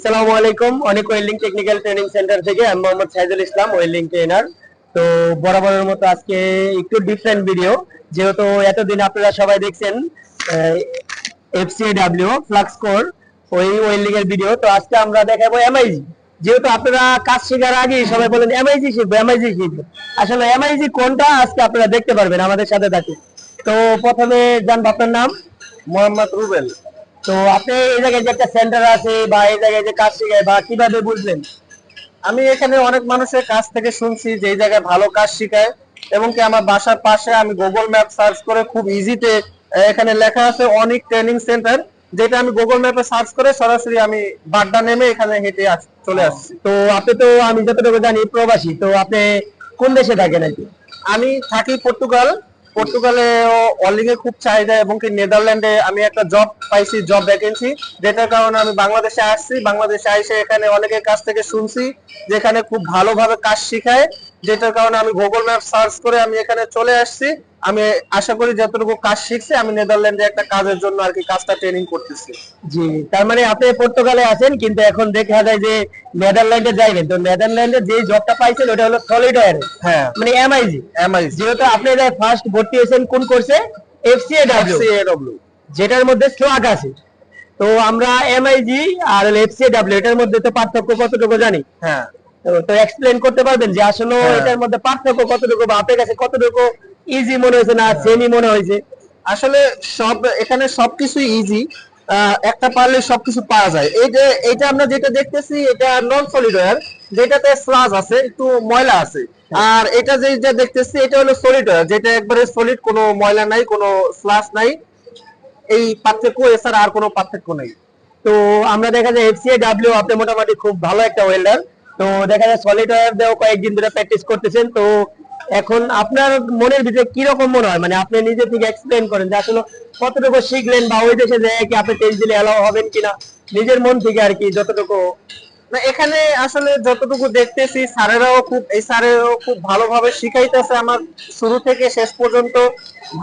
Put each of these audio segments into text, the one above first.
আসসালামু আলাইকুম। অনেক ওয়েল্ডিং টেকনিক্যাল ট্রেনিং সেন্টার থেকে আমি মোহাম্মদ সাইদুল ইসলাম, ওয়েল্ডিং ট্রেনার। তো বরাবরের মতো আজকে একটু ডিফারেন্ট ভিডিও যেহেতু এতদিন আপনারা সবাই দেখছেন এফসিডাব্লিউ ফ্লাক্স কোর ওই ওয়েল্ডিং এর ভিডিও তো আজকে আমরা দেখাবো এমআইজি যেহেতু আপনারা কাজ শেখার আগে সবাই বলেন এমআইজি শিখব এমআইজি শিখব। আসলে এমআইজি কোনটা আজকে আপনারা দেখতে পারবেন আমাদের সাথে থাকে তো প্রথমে জানব আপনার নাম? মোহাম্মদ রুবেল। তো আপনি এই জায়গায় যে একটা সেন্টার আছে বা এই জায়গায় যে কাজ শেখায় বা কীভাবে বুঝলেন? আমি এখানে অনেক মানুষের কাছ থেকে শুনছি যে এই জায়গায় ভালো কাজ শিখায় এবং কি আমার বাসার পাশে আমি গুগল ম্যাপ সার্চ করে খুব ইজিতে এখানে লেখা আছে অনেক ট্রেনিং সেন্টার যেটা আমি গুগল ম্যাপে সার্চ করে সরাসরি আমি বাড্ডা নেমে এখানে হেঁটে চলে আসছি। তো আপনি তো আমি যতটুকু জানি প্রবাসী তো আপনি কোন দেশে থাকেন আর কি? আমি থাকি পর্তুগাল। পর্তুগালে অলিং এ খুব চাহিদা এবং কি নেদারল্যান্ডে আমি একটা জব পাইছি জব ভ্যাকেন্সি যেটার কারণে আমি বাংলাদেশে আসছি। বাংলাদেশে এসে এখানে অনেকের কাছ থেকে শুনছি যেখানে খুব ভালোভাবে কাজ শিখায়। যেটার কারণে আমি গুগল ম্যাপ সার্চ করে আমি এখানে চলে আসছি। আমি আশা করি যতটুকু কাজ শিখছি আমি নেদারল্যান্ডে একটা কাজের জন্য আর কি কাজটা ট্রেনিং করতেছি। জি। তার মানে আপনি পর্তুগালে আছেন কিন্তু এখন দেখা যায় যে নেদারল্যান্ডে যাইবেন। তো নেদারল্যান্ডে যে জবটা পাইছেন ওটা হলো সলিড হ্যাঁ। মানে এমআইজি এমআইসি যেহেতু আপনি ফার্স্ট ভর্তি হয়েছেন কোন কোর্সে এফসিএডব্লিউ সিএডব্লিউ যেটার মধ্যে স্ট্রাক আছে। তো আমরা এমআইজি আর এফসিএডব্লিউ এটার মধ্যে তো পার্থক্য কতটুকু জানি? হ্যাঁ। তো- এক্সপ্লেন করতে পারবেন যে আসলে হ্যাঁ। এটার মধ্যে পার্থক্য কতটুকু বা আপনার কাছে কতটুকু ইজি মনে হয়েছে না সেমি মনে হয়েছে? আসলে সব এখানে সবকিছু ইজি একটা পারলে সবকিছু পাওয়া যায়। এই যে এটা আমরা যেটা দেখতেছি এটা নন সলিড ওয়্যার যেটাতে স্লাজ আছে একটু ময়লা আছে। আর এটা যে যে দেখতেছি এটা হলো সলিড ওয়্যার যেটা একবারে সলিড কোনো ময়লা নাই কোনো স্লাস নাই। এই পার্থক্য এছাড়া আর কোনো পার্থক্য নেই। তো আমরা দেখা যায় এফসিএ ডাব্লিউ আপনি মোটামুটি খুব ভালো একটা ওয়েল্ডার তো দেখা যায় সলিড ওয়্যার দিয়েও কয়েকদিন ধরে প্র্যাকটিস করতেছেন, তো এখন আপনার মনের ভিতরে কি রকম মনে হয়? মানে আপনি নিজে থেকে এক্সপ্লেন করেন যে আসলে কতটুকু শিখলেন বা ওই দেশে যায় কি আপনি টেস্ট দিলে এলাও হবেন কিনা? নিজের মন থেকে আর কি যতটুকু না, এখানে আসলে যতটুকু দেখতেছি, স্যারেরাও খুব, এই স্যারেরাও খুব ভালোভাবে শিখাইতেছে আমার শুরু থেকে শেষ পর্যন্ত,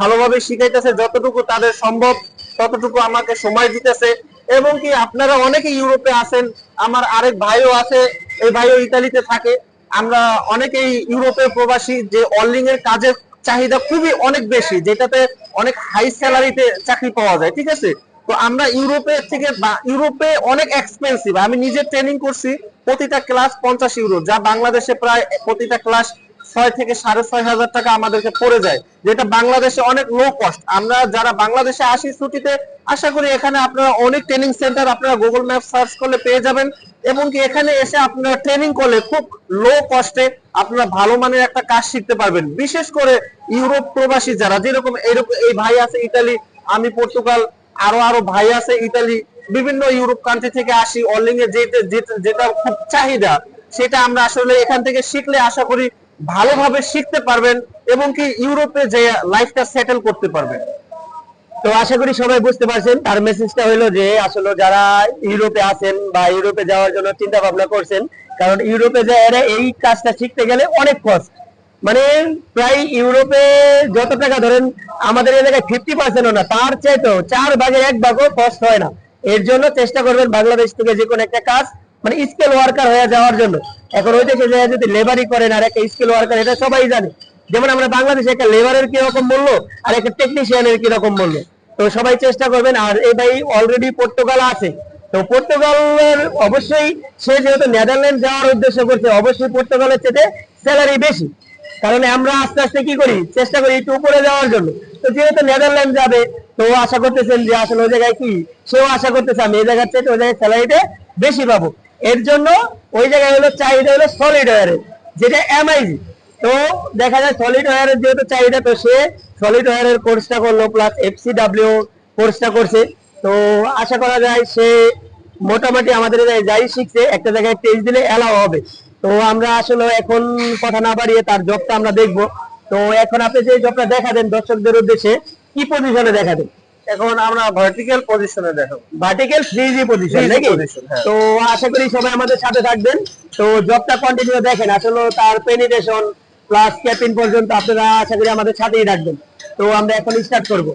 ভালোভাবে শিখাইতেছে যতটুকু তাদের সম্ভব, ততটুকু আমাকে সময় দিতেছে। এবং কি আপনারা অনেকে ইউরোপে আছেন, আমার আরেক ভাইও আছে, এই ভাইও ইতালিতে থাকে। আমরা অনেকেই ইউরোপের প্রবাসী, যে অনলিং এর কাজের চাহিদা খুবই অনেক বেশি, যেটাতে অনেক হাই স্যালারিতে চাকরি পাওয়া যায়, ঠিক আছে? তো আমরা ইউরোপে থেকে ইউরোপে অনেক এক্সপেন্সিভ আমি নিজে ট্রেনিং করছি প্রতিটা ক্লাস পঞ্চাশ ইউরো যা বাংলাদেশে প্রায় প্রতিটা ক্লাস ছয় থেকে সাড়ে ছয় হাজার টাকা আমাদেরকে পড়ে যায়, যেটা বাংলাদেশে অনেক লো কস্ট আমরা যারা বাংলাদেশে আসি ছুটিতে, আশা করি এখানে আপনারা অনেক ট্রেনিং সেন্টার আপনারা গুগল ম্যাপ সার্চ করলে পেয়ে যাবেন, এবং কি এখানে এসে আপনারা ট্রেনিং করলে খুব লো কস্টে আপনারা ভালো মানের একটা কাজ শিখতে পারবেন। বিশেষ করে ইউরোপ প্রবাসী যারা, যেরকম এরকম এই ভাই আছে ইতালি, আমি পর্তুগাল, আরও আরও ভাই আছে ইতালি, বিভিন্ন ইউরোপ কান্ট্রি থেকে আসি অনলিং এ যেটা যেটা- যেটা খুব চাহিদা, সেটা আমরা আসলে এখান থেকে শিখলে আশা করি ভালোভাবে শিখতে পারবেন এবং কি ইউরোপে যে লাইফটা সেটেল করতে পারবেন। তো আশা করি সবাই বুঝতে পারছেন, তার মেসেজটা হলো যে আসলে যারা ইউরোপে আছেন বা ইউরোপে যাওয়ার জন্য চিন্তা ভাবনা করছেন, কারণ ইউরোপে যায় এরা এই কাজটা শিখতে গেলে অনেক কষ্ট মানে প্রায় ইউরোপে যত টাকা ধরেন, আমাদের এলাকায় ফিফটি পার্সেন্টও না, তার চাইতো চার ভাগের এক ভাগও কষ্ট হয় না। এর জন্য চেষ্টা করবেন বাংলাদেশ থেকে যে কোনো একটা কাজ মানে স্কিল ওয়ার্কার হয়ে যাওয়ার জন্য। এখন ওই দেশে যদি লেবারি করেন আর একটা স্কিল ওয়ার্কার এটা সবাই জানে। যেমন আমরা বাংলাদেশে একটা লেবারের কীরকম মূল্য আর একটা টেকনিশিয়ানের কীরকম মূল্য তো সবাই চেষ্টা করবেন, আর এই ভাই অলরেডি পর্তুগাল আছে। তো পর্তুগালের অবশ্যই সে যেহেতু নেদারল্যান্ড যাওয়ার উদ্দেশ্য করছে, অবশ্যই পর্তুগালের চেয়ে স্যালারি বেশি। কারণ আমরা আস্তে আস্তে কি করি, চেষ্টা করি একটু উপরে যাওয়ার জন্য। তো যেহেতু নেদারল্যান্ড যাবে, তো আশা করতেছেন যে আসলে ওই জায়গায় কি? সেও আশা করতেছে, আমি এই জায়গার চেয়ে ওই জায়গায় স্যালারিতে বেশি পাবো। এর জন্য ওই জায়গায় হলো চাহিদা হলো সলিড ওয়ারের যেটা এমআইজি তো দেখা যায় সলিড ওয়ারের যেহেতু চাহিদা, তো সে সলিড ওয়ারের কোর্সটা করল প্লাস এফসিডাব্লিউ কোর্সটা করছে। তো আশা করা যায় সে মোটামুটি আমাদের যাই শিখছে, একটা জায়গায় টেস্ট দিলে এলাও হবে। তো আমরা আসলে এখন কথা না বাড়িয়ে তার জবটা আমরা দেখব। তো এখন আপনি যে জবটা দেখাবেন দর্শকদের উদ্দেশ্যে, কি পজিশনে দেখাবেন এখন আমরা ভার্টিক্যাল পজিশনে দেখাবো ভার্টিক্যাল থ্রি জি পজিশন 3G নাকি? হ্যাঁ। তো আশা করি সবাই আমাদের সাথে থাকবেন। তো জবটা কন্টিনিউ দেখেন আসলে তার পেনিটেশন প্লাস ক্যাপিং পর্যন্ত আপনারা আশা করি আমাদের সাথেই রাখবেন তো আমরা এখন স্টার্ট করব।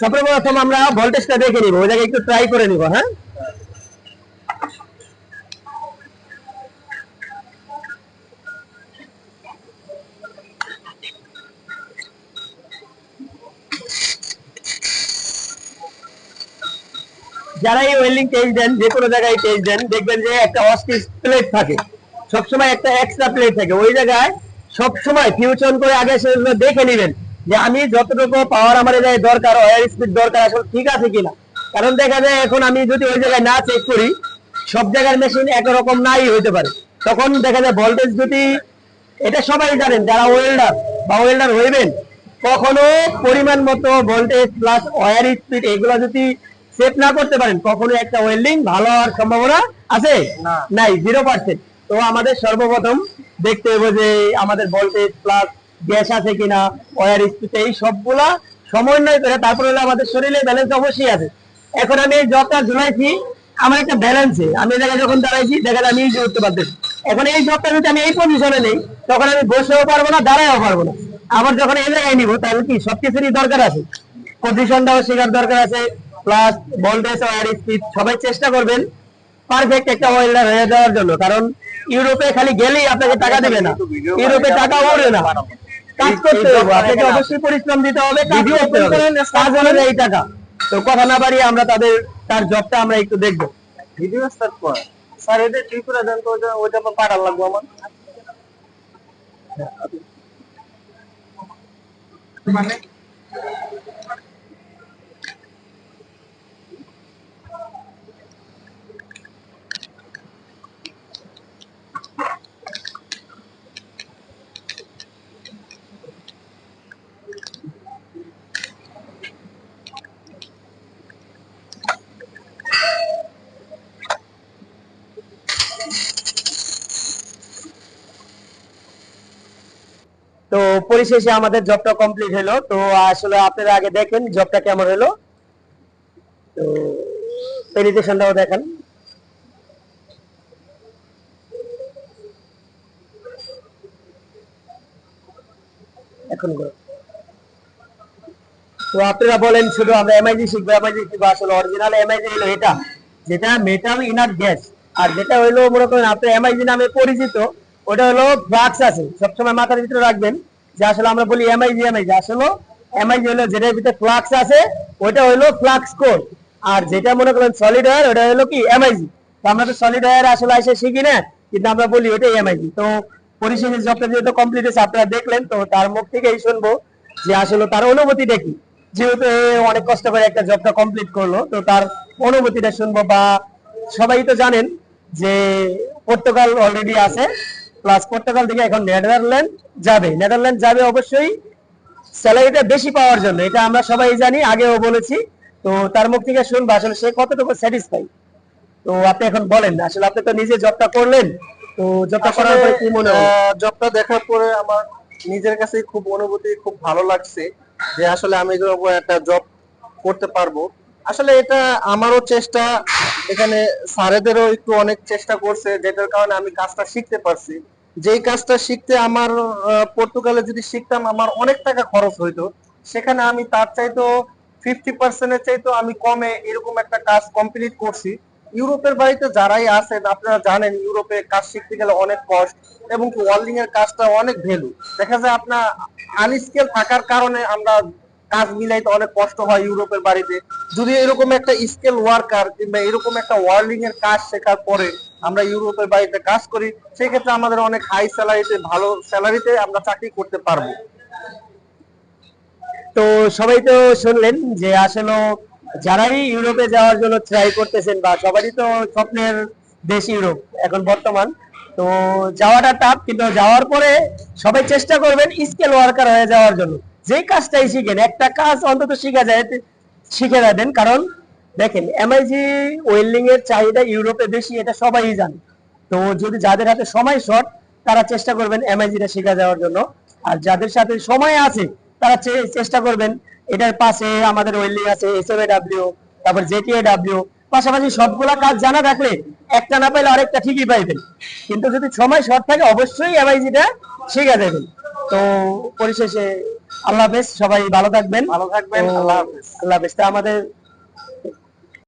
সর্বপ্রথম আমরা ভোল্টেজটা দেখে নিব ওই জায়গায় একটু ট্রাই করে নিব হ্যাঁ? যারা এই ওয়েল্ডিং টেস্ট দেন, যে কোনো জায়গায় টেস্ট দেন, দেখবেন যে একটা অস্টিস প্লেট থাকে। সবসময় একটা এক্সট্রা প্লেট থাকে। ওই জায়গায় সবসময় ফিউশন করে আগে সেগুলো দেখে নেবেন যে আমি যতটুকু পাওয়ার আমার এই দরকার ওয়ার স্পিড দরকার আসলে ঠিক আছে কিনা। কারণ দেখা যায় এখন আমি যদি ওই জায়গায় না চেক করি, সব জায়গার মেশিন একরকম নাই হইতে পারে। তখন দেখা যায় ভোল্টেজ যদি এটা সবাই জানেন, যারা ওয়েল্ডার বা ওয়েল্ডার হইবেন, কখনো পরিমাণ মতো ভোল্টেজ প্লাস ওয়ার স্পিড এগুলো যদি সেট না করতে পারেন কখনো একটা ওয়েল্ডিং ভালো হওয়ার সম্ভাবনা আছে? নাই জিরো পার্সেন্ট তো আমাদের সর্বপ্রথম দেখতে হবে যে আমাদের ভোল্টেজ প্লাস গ্যাস আছে কিনা ওয়ার স্পিড এই সবগুলা সমন্বয় করে তারপরে হলো আমাদের শরীরে ব্যালেন্স অবশ্যই আছে। এখন আমি এই জবটা ঝুলাইছি আমার একটা ব্যালেন্সে আমি জায়গায় যখন দাঁড়াইছি দেখা যায় আমি ইউজ করতে পারতেছি। এখন এই জবটা যদি আমি এই পজিশনে নেই তখন আমি বসেও পারব না দাঁড়াইও পারব না। আবার যখন এই জায়গায় নিবো তাহলে কি সবকিছুরই দরকার আছে? পজিশনটাও শেখার দরকার আছে প্লাস ভোল্টেজ আর স্পিড সবাই চেষ্টা করবেন পারফেক্ট একটা ওয়েল্ডার হয়ে যাওয়ার জন্য। কারণ ইউরোপে খালি গেলেই আপনাকে টাকা দেবে না। ইউরোপে টাকা উঠবে না। কাজ করতে হবে। আপনাকে অবশ্যই পরিশ্রম দিতে হবে। কাজ করতে হবে। কাজ অনুযায়ী টাকা। তো কথা না বাড়িয়ে আমরা তাদের তার জবটা আমরা একটু দেখব। ভিডিও স্টার্ট কর। স্যার এটা ঠিক করে দেন তো ওইটা ওইটা আমার পাঠার লাগবে আমার। মানে তো পরিশেষে আমাদের জবটা কমপ্লিট হলো। তো আসলে আপনারা আগে দেখেন জবটা কেমন হলো। তো প্রেজেন্টেশনটাও দেখেন। এখন তো আপনারা বলেন শুধু আমরা এমআইজি শিখব এমআইজি শিখব, আসলে অরিজিনাল এমআইজি হলো এটা। যেটা মেটাল ইনার গ্যাস আর যেটা হলো মনে করেন আপনার এমআইজি নামে পরিচিত, ওটা হলো ফ্লাক্স আছে। সবসময় মাথার ভিতরে রাখবেন। যে আসলে আমরা বলি এমআই এমআইজি এমআইজি আসলে এমআইজি হলো যেটার ভিতরে ফ্লাক্স আছে ওটা হলো ফ্লাক্স কোড আর যেটা মনে করেন সলিড ওয়্যার ওটা হলো কি এমআইজি তো আমরা তো সলিড ওয়্যার আসলে এসে শিখি না, কিন্তু আমরা বলি ওটাই এমআইজি তো পরিশেষে জবটা যেহেতু কমপ্লিট হয়েছে, আপনারা দেখলেন, তো তার মুখ থেকেই শুনব যে আসলে তার অনুভূতিটা কি। যেহেতু অনেক কষ্ট করে একটা জবটা কমপ্লিট করল, তো তার অনুভূতিটা শুনব বা সবাই তো জানেন যে পর্তুগাল অলরেডি আছে প্লাস পর্তুগাল থেকে এখন নেদারল্যান্ড যাবে। নেদারল্যান্ড যাবে অবশ্যই স্যালারিটা বেশি পাওয়ার জন্য। এটা আমরা সবাই জানি, আগেও বলেছি। তো তার মুখ থেকে শুনব, আসলে সে কতটুকু স্যাটিসফাই তো আপনি এখন বলেন, আসলে আপনি তো নিজে জবটা করলেন, তো জবটা করার পরে কি মনে হয়? জবটা দেখার পরে আমার নিজের কাছে খুব অনুভূতি, খুব ভালো লাগছে যে আসলে আমি একটা জব করতে পারব। আসলে এটা আমারও চেষ্টা এখানে স্যারেদেরও একটু অনেক চেষ্টা করছে, যেটার কারণে আমি কাজটা শিখতে পারছি। যেই কাজটা শিখতে আমার পর্তুগালে যদি শিখতাম, আমার অনেক টাকা খরচ হইতো। সেখানে আমি তার চাইতো ফিফটি পার্সেন্টের চাইতো আমি কমে এরকম একটা কাজ কমপ্লিট করছি। ইউরোপের বাড়িতে যারাই আছেন, আপনারা জানেন ইউরোপে কাজ শিখতে গেলে অনেক কষ্ট এবং ওয়ার্ল্ডিং এর কাজটা অনেক ভ্যালু। দেখা যায় আপনার আনস্কেল থাকার কারণে আমরা কাজ মিলাইতে অনেক কষ্ট হয় ইউরোপের বাড়িতে। যদি এরকম একটা স্কেল ওয়ার্কার কিংবা এরকম একটা ওয়ার্ল্ডিং এর কাজ শেখার পরে আমরা ইউরোপের বাড়িতে কাজ করি, সেক্ষেত্রে আমাদের অনেক হাই স্যালারিতে ভালো স্যালারিতে আমরা চাকরি করতে পারব। তো সবাই তো শুনলেন যে আসলে যারাই ইউরোপে যাওয়ার জন্য ট্রাই করতেছেন বা সবারই তো স্বপ্নের দেশ ইউরোপ এখন বর্তমান, তো যাওয়াটা টাফ কিন্তু যাওয়ার পরে সবাই চেষ্টা করবেন স্কেল ওয়ার্কার হয়ে যাওয়ার জন্য। যে কাজটাই শিখেন, একটা কাজ অন্তত শিখা যায়, শিখে রাখবেন কারণ দেখেন এমআইজি ওয়েল্ডিং এর চাহিদা ইউরোপে বেশি, এটা সবাই জানে। তো যদি যাদের হাতে সময় শর্ট তারা চেষ্টা করবেন এমআইজিটা শেখা যাওয়ার জন্য। আর যাদের সাথে সময় আছে, তারা চেষ্টা করবেন। এটার পাশে আমাদের ওয়েল্ডিং আছে এস এম ডাব্লিউ তারপর জেটিএ ডাব্লিউ পাশাপাশি সবগুলা কাজ জানা থাকলে, একটা না পাইলে আরেকটা ঠিকই পাইবেন। কিন্তু যদি সময় শর্ট থাকে, অবশ্যই এমআইজিটা শেখা যাবেন তো পরিশেষে আল্লাহ হাফেজ সবাই ভালো থাকবেন। ভালো থাকবেন আল্লাহ হাফেজ। আল্লাহ হাফেজ। তা আমাদের